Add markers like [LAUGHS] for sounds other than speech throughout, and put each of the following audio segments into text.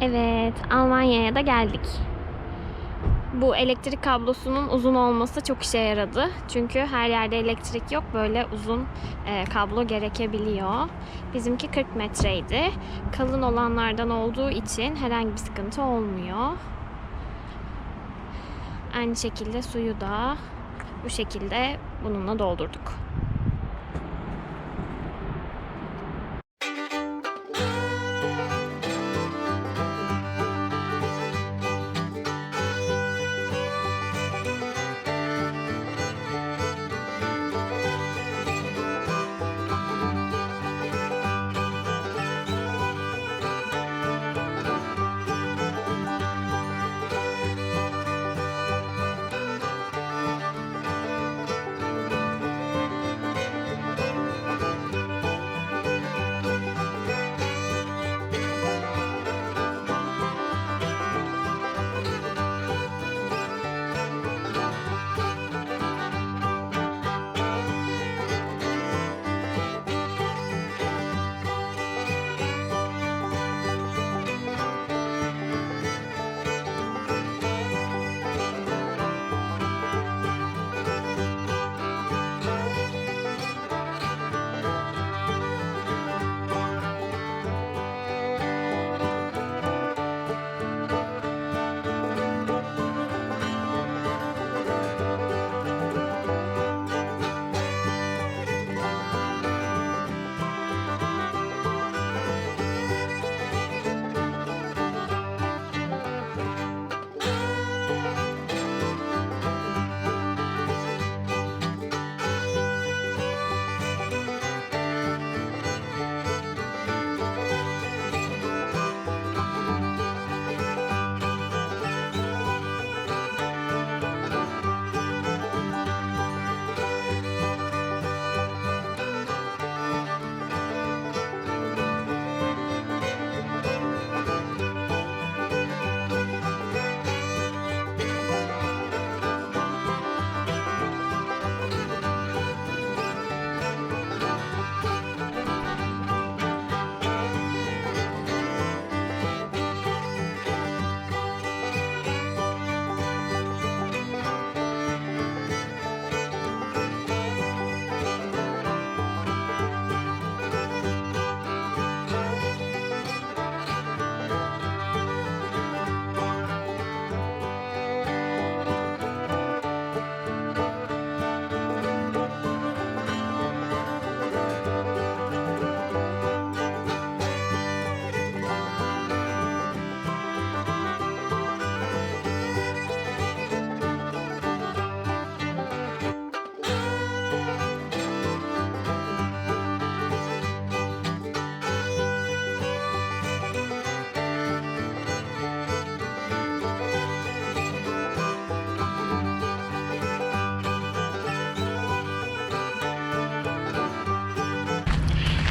Evet, Almanya'ya da geldik. Bu elektrik kablosunun uzun olması çok işe yaradı. Çünkü her yerde elektrik yok. Böyle uzun e, kablo gerekebiliyor. Bizimki 40 metreydi. Kalın olanlardan olduğu için herhangi bir sıkıntı olmuyor. Aynı şekilde suyu da bu şekilde bununla doldurduk.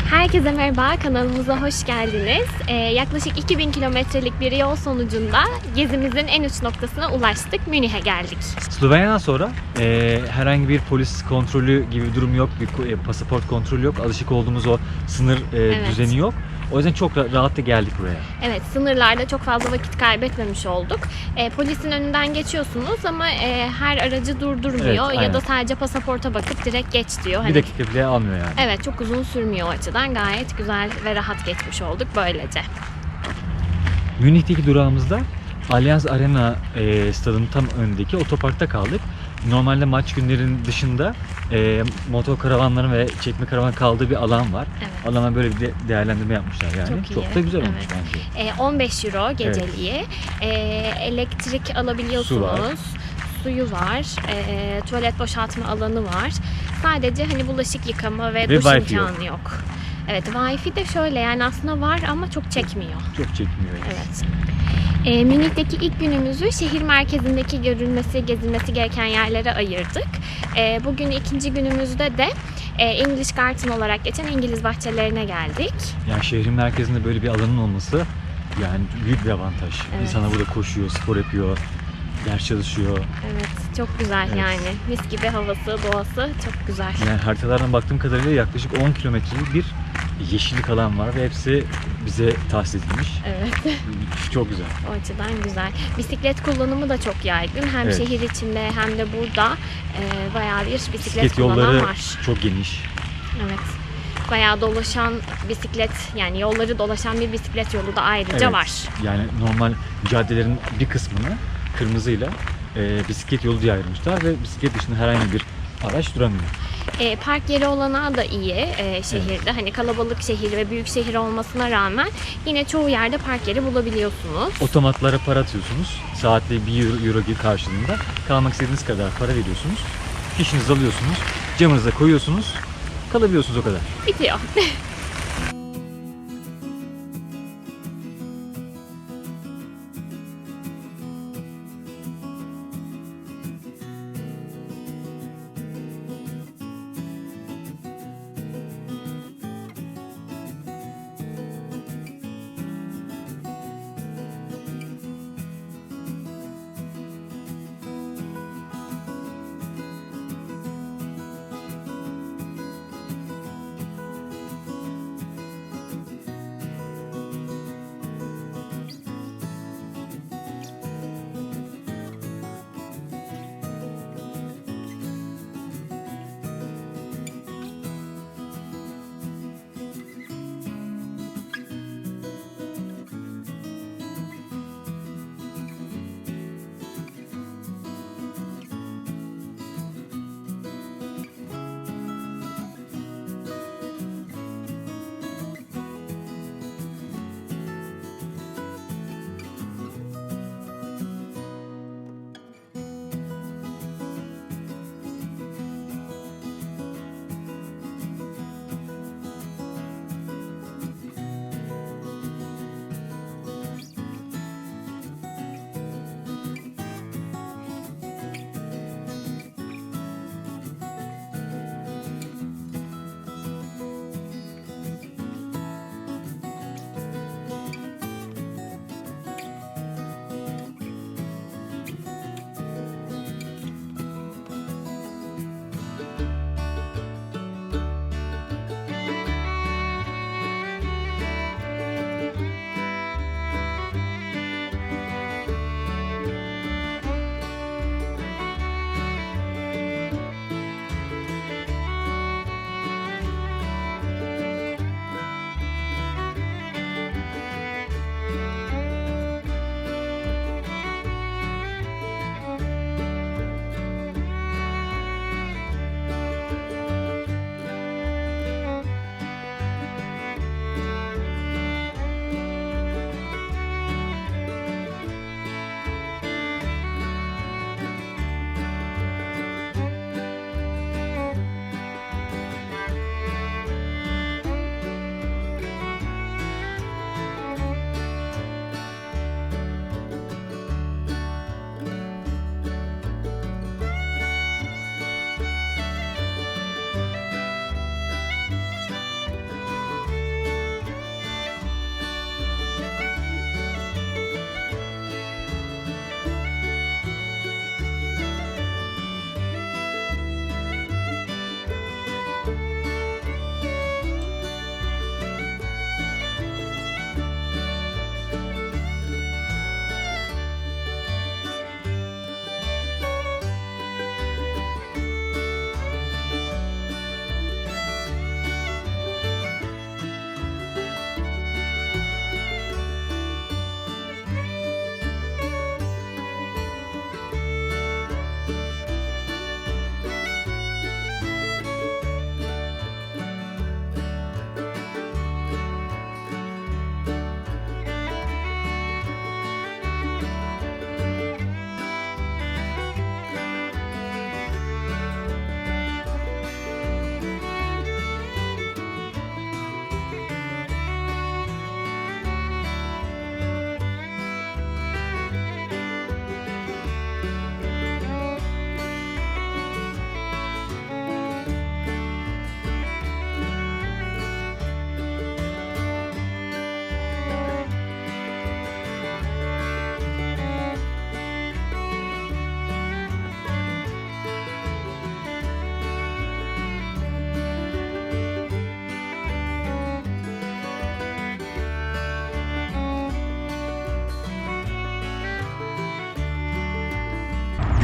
Herkese merhaba, kanalımıza hoş geldiniz. Ee, yaklaşık 2000 kilometrelik bir yol sonucunda gezimizin en uç noktasına ulaştık. Münih'e geldik. Slovenya'dan sonra e, herhangi bir polis kontrolü gibi bir durum yok, bir e, pasaport kontrolü yok. Alışık olduğumuz o sınır e, Evet. düzeni yok. O yüzden çok ra- rahat da geldik buraya. Evet, sınırlarda çok fazla vakit kaybetmemiş olduk. Ee, polisin önünden geçiyorsunuz ama e, her aracı durdurmuyor Evet, ya da sadece pasaporta bakıp direkt geç diyor. Bir Hani- dakika bile almıyor yani. Evet, çok uzun sürmüyor o açıdan. Gayet güzel ve rahat geçmiş olduk böylece. Münih'teki durağımızda Allianz Arena e, stadının tam önündeki otoparkta kaldık. Normalde maç günlerin dışında e, motor karavanların ve çekme karavan kaldığı bir alan var. Evet. Alana böyle bir de- değerlendirme yapmışlar yani. Çok iyi, da güzel olmuş evet. bence. E, 15 euro geceliği. E, elektrik alabiliyorsunuz. Su var. Suyu var. E, tuvalet boşaltma alanı var. Sadece hani bulaşık yıkama ve, Ve duş imkanı yok. Evet, Wi-Fi de şöyle yani aslında var ama çok çekmiyor. Çok çekmiyor. yani. Evet. E, Münih'teki ilk günümüzü şehir merkezindeki görülmesi, gezilmesi gereken yerlere ayırdık. E, bugün ikinci günümüzde de e, English Garden olarak geçen İngiliz bahçelerine geldik. Yani şehrin merkezinde böyle bir alanın olması yani büyük bir avantaj. Evet. İnsanlar burada koşuyor, spor yapıyor, ders çalışıyor. Evet, çok güzel Evet. yani. Mis gibi havası, doğası çok güzel. Yani haritalardan baktığım kadarıyla yaklaşık 10 kilometrelik bir yeşillik alan var ve hepsi bize tahsis edilmiş. Evet. Çok güzel. O açıdan güzel. Bisiklet kullanımı da çok yaygın. Hem Evet. şehir içinde hem de burada e, bayağı bir bisiklet, Bisiklet kullanan yolları var. çok geniş. Evet. Bayağı dolaşan bisiklet yani yolları dolaşan bir bisiklet yolu da ayrıca Evet. var. Yani normal caddelerin bir kısmını kırmızıyla e, bisiklet yolu diye ayırmışlar ve bisiklet dışında herhangi bir araç duramıyor. E, park yeri olanağı da iyi e, şehirde. Hani kalabalık şehir ve büyük şehir olmasına rağmen yine çoğu yerde park yeri bulabiliyorsunuz. Otomatlara para atıyorsunuz. Saatte 1 euro, euro karşılığında. Kalmak istediğiniz kadar para veriyorsunuz. Fişinizi alıyorsunuz. Camınıza koyuyorsunuz. Kalabiliyorsunuz o kadar. Bitiyor. [LAUGHS]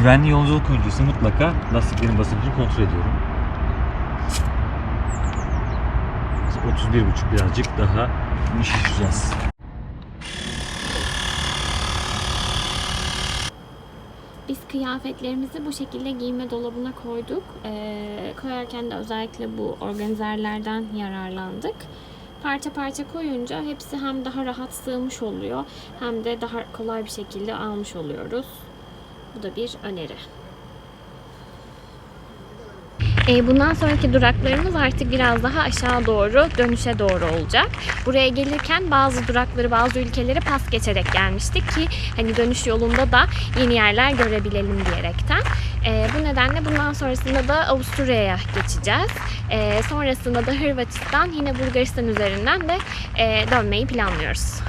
güvenli yolculuk öncesi mutlaka lastiklerin basıncını kontrol ediyorum. 31.5 birazcık daha şişeceğiz. Biz kıyafetlerimizi bu şekilde giyinme dolabına koyduk. Ee, koyarken de özellikle bu organizerlerden yararlandık. Parça parça koyunca hepsi hem daha rahat sığmış oluyor hem de daha kolay bir şekilde almış oluyoruz. Bu da bir öneri. E, bundan sonraki duraklarımız artık biraz daha aşağı doğru, dönüşe doğru olacak. Buraya gelirken bazı durakları, bazı ülkeleri pas geçerek gelmiştik ki hani dönüş yolunda da yeni yerler görebilelim diyerekten. E, bu nedenle bundan sonrasında da Avusturya'ya geçeceğiz. E, sonrasında da Hırvatistan, yine Bulgaristan üzerinden de dönmeyi planlıyoruz.